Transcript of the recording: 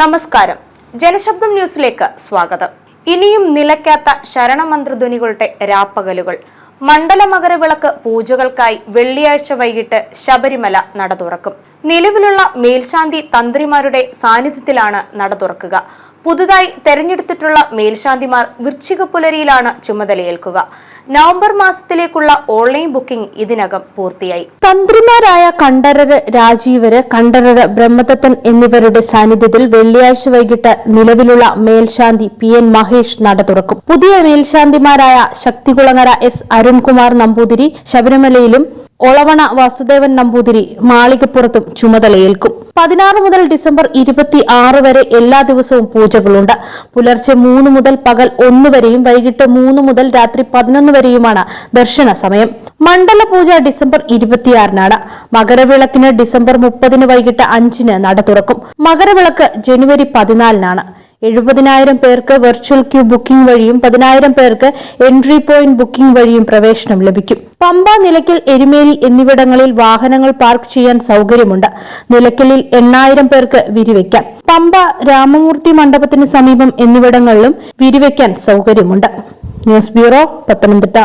നമസ്കാരം. ജനശബ്ദം ന്യൂസിലേക്ക് സ്വാഗതം. ഇനിയും നിലയ്ക്കാത്ത ശരണമന്ത്രധ്വനികളുടെ രാപ്പകലുകൾ. മണ്ഡല മകരവിളക്ക് പൂജകൾക്കായി വെള്ളിയാഴ്ച വൈകിട്ട് ശബരിമല നട തുറക്കും. നിലവിലുള്ള മേൽശാന്തി തന്ത്രിമാരുടെ സാന്നിധ്യത്തിലാണ് നട തുറക്കുക. പുതുതായി തെരഞ്ഞെടുത്തിട്ടുള്ള മേൽശാന്തിമാർ വൃശ്ചിക പുലരിയിലാണ് ചുമതലയേൽക്കുക. നവംബർ മാസത്തിലേക്കുള്ള ഓൺലൈൻ ബുക്കിംഗ് ഇതിനകം പൂർത്തിയായി. തന്ത്രിമാരായ കണ്ഠരര് രാജീവര് കണ്ഠരര് ബ്രഹ്മദത്തൻ എന്നിവരുടെ സാന്നിധ്യത്തിൽ വെള്ളിയാഴ്ച വൈകിട്ട് നിലവിലുള്ള മേൽശാന്തി പി എൻ മഹേഷ് നട തുറക്കും. പുതിയ മേൽശാന്തിമാരായ ശക്തികുളങ്ങര എസ് അരുൺകുമാർ നമ്പൂതിരി ശബരിമലയിലും ഒളവണ വാസുദേവൻ നമ്പൂതിരി മാളികപ്പുറത്തും ചുമതലയേൽക്കും. പതിനാറ് മുതൽ ഡിസംബർ ഇരുപത്തി ആറ് വരെ എല്ലാ ദിവസവും പൂജകളുണ്ട്. പുലർച്ചെ മൂന്ന് മുതൽ പകൽ ഒന്ന് വരെയും വൈകിട്ട് മൂന്ന് മുതൽ രാത്രി പതിനൊന്ന് വരെയുമാണ് ദർശന സമയം. മണ്ഡല പൂജ ഡിസംബർ ഇരുപത്തിയാറിനാണ്. മകരവിളക്കിന് ഡിസംബർ മുപ്പതിന് വൈകിട്ട് അഞ്ചിന് നട തുറക്കും. മകരവിളക്ക് ജനുവരി പതിനാലിനാണ്. എഴുപതിനായിരം പേർക്ക് വെർച്വൽ ക്യൂ ബുക്കിംഗ് വഴിയും പതിനായിരം പേർക്ക് എൻട്രി പോയിന്റ് ബുക്കിംഗ് വഴിയും പ്രവേശനം ലഭിക്കും. പമ്പ നിലയ്ക്കൽ എരുമേലി എന്നിവിടങ്ങളിൽ വാഹനങ്ങൾ പാർക്ക് ചെയ്യാൻ സൗകര്യമുണ്ട്. നിലയ്ക്കലിൽ എണ്ണായിരം പേർക്ക് വിരിവെക്കാം. പമ്പ രാമമൂർത്തി മണ്ഡപത്തിന് സമീപം എന്നിവിടങ്ങളിലും വിരിവെക്കാൻ സൗകര്യമുണ്ട്. News bureau Pathanamthitta.